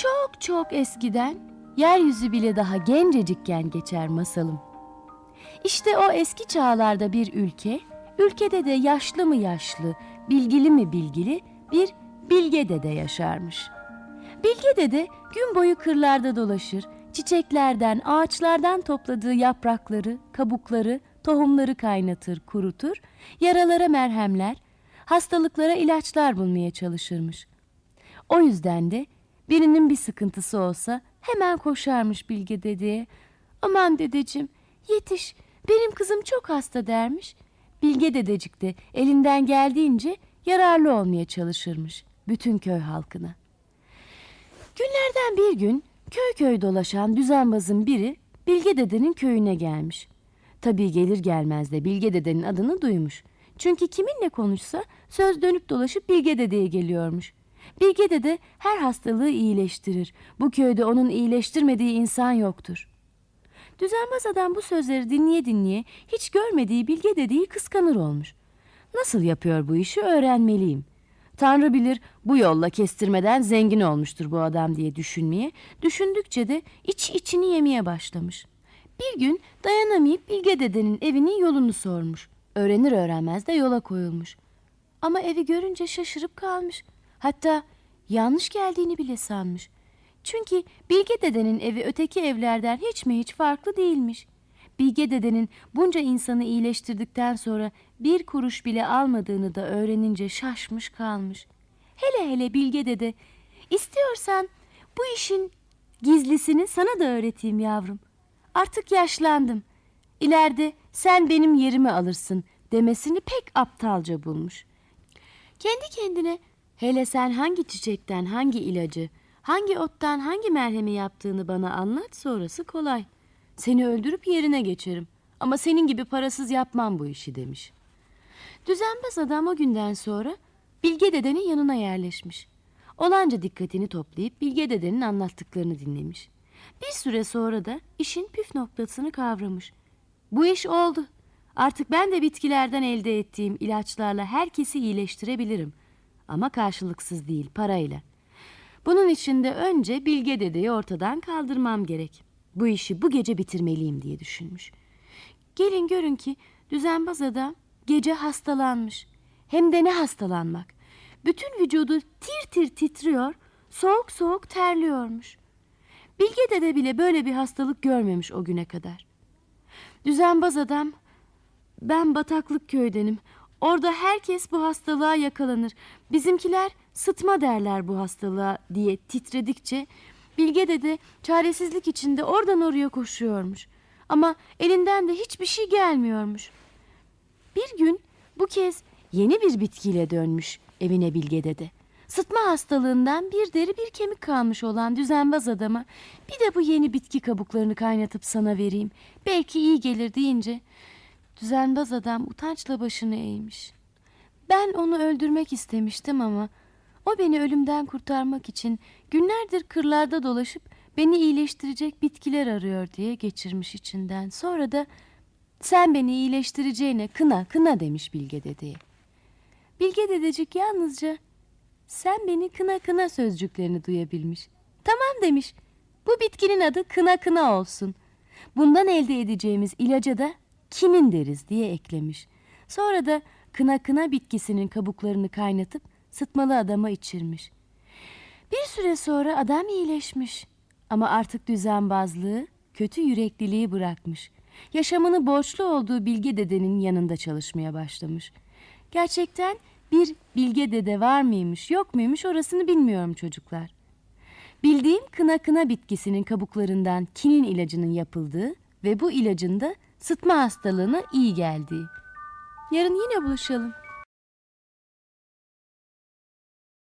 Çok çok eskiden, yeryüzü bile daha gencecikken geçer masalım. İşte o eski çağlarda bir ülke, ülkede de yaşlı mı yaşlı, bilgili mi bilgili bir bilge dede yaşarmış. Bilge dede gün boyu kırlarda dolaşır, çiçeklerden, ağaçlardan topladığı yaprakları, kabukları, tohumları kaynatır, kurutur, yaralara merhemler, hastalıklara ilaçlar bulmaya çalışırmış. O yüzden de birinin bir sıkıntısı olsa hemen koşarmış Bilge dedeye. Aman dedeciğim yetiş benim kızım çok hasta dermiş. Bilge dedecik de elinden geldiğince yararlı olmaya çalışırmış bütün köy halkına. Günlerden bir gün köy köy dolaşan düzenbazın biri Bilge dedenin köyüne gelmiş. Tabii gelir gelmez de Bilge dedenin adını duymuş. Çünkü kiminle konuşsa söz dönüp dolaşıp Bilge dedeye geliyormuş. Bilge dede her hastalığı iyileştirir. Bu köyde onun iyileştirmediği insan yoktur. Düzenbaz adam bu sözleri dinleye dinleye hiç görmediği Bilge dedeyi kıskanır olmuş. Nasıl yapıyor bu işi öğrenmeliyim. Tanrı bilir bu yolla kestirmeden zengin olmuştur bu adam diye düşünmeye, düşündükçe de iç içini yemeye başlamış. Bir gün dayanamayıp Bilge dedenin evinin yolunu sormuş. Öğrenir öğrenmez de yola koyulmuş. Ama evi görünce şaşırıp kalmış. Hatta yanlış geldiğini bile sanmış. Çünkü Bilge dedenin evi öteki evlerden hiç mi hiç farklı değilmiş. Bilge dedenin bunca insanı iyileştirdikten sonra bir kuruş bile almadığını da öğrenince şaşmış kalmış. Hele hele Bilge dede, istiyorsan bu işin gizlisini sana da öğreteyim yavrum. Artık yaşlandım. İleride sen benim yerimi alırsın demesini pek aptalca bulmuş. Kendi kendine hele sen hangi çiçekten hangi ilacı, hangi ottan hangi merhemi yaptığını bana anlat sonrası kolay. Seni öldürüp yerine geçerim ama senin gibi parasız yapmam bu işi demiş. Düzenbaz adam o günden sonra Bilge dedenin yanına yerleşmiş. Olanca dikkatini toplayıp Bilge dedenin anlattıklarını dinlemiş. Bir süre sonra da işin püf noktasını kavramış. Bu iş oldu. Artık ben de bitkilerden elde ettiğim ilaçlarla herkesi iyileştirebilirim. Ama karşılıksız değil, parayla. Bunun için de önce Bilge dedeyi ortadan kaldırmam gerek. Bu işi bu gece bitirmeliyim diye düşünmüş. Gelin görün ki düzenbaz adam gece hastalanmış. Hem de ne hastalanmak. Bütün vücudu tir tir titriyor, soğuk soğuk terliyormuş. Bilge dede bile böyle bir hastalık görmemiş o güne kadar. Düzenbaz adam, ben bataklık köydenim. Orada herkes bu hastalığa yakalanır. Bizimkiler sıtma derler bu hastalığa diye titredikçe Bilge dede çaresizlik içinde oradan oraya koşuyormuş. Ama elinden de hiçbir şey gelmiyormuş. Bir gün bu kez yeni bir bitkiyle dönmüş evine Bilge dede. Sıtma hastalığından bir deri bir kemik kalmış olan düzenbaz adama bir de bu yeni bitki kabuklarını kaynatıp sana vereyim. Belki iyi gelir deyince düzenbaz adam utançla başını eğmiş. Ben onu öldürmek istemiştim ama o beni ölümden kurtarmak için günlerdir kırlarda dolaşıp beni iyileştirecek bitkiler arıyor diye geçirmiş içinden. Sonra da sen beni iyileştireceğine kına kına demiş Bilge dedeye. Bilge dedecik yalnızca sen beni kına kına sözcüklerini duyabilmiş. Tamam demiş. Bu bitkinin adı kına kına olsun. Bundan elde edeceğimiz ilaca da kinin deriz diye eklemiş. Sonra da kına kına bitkisinin kabuklarını kaynatıp sıtmalı adama içirmiş. Bir süre sonra adam iyileşmiş. Ama artık düzenbazlığı, kötü yürekliliği bırakmış. Yaşamını borçlu olduğu Bilge dedenin yanında çalışmaya başlamış. Gerçekten bir Bilge dede var mıymış yok muymuş orasını bilmiyorum çocuklar. Bildiğim kına kına bitkisinin kabuklarından kinin ilacının yapıldığı ve bu ilacın da sıtma hastalığına iyi geldiği. Yarın yine buluşalım.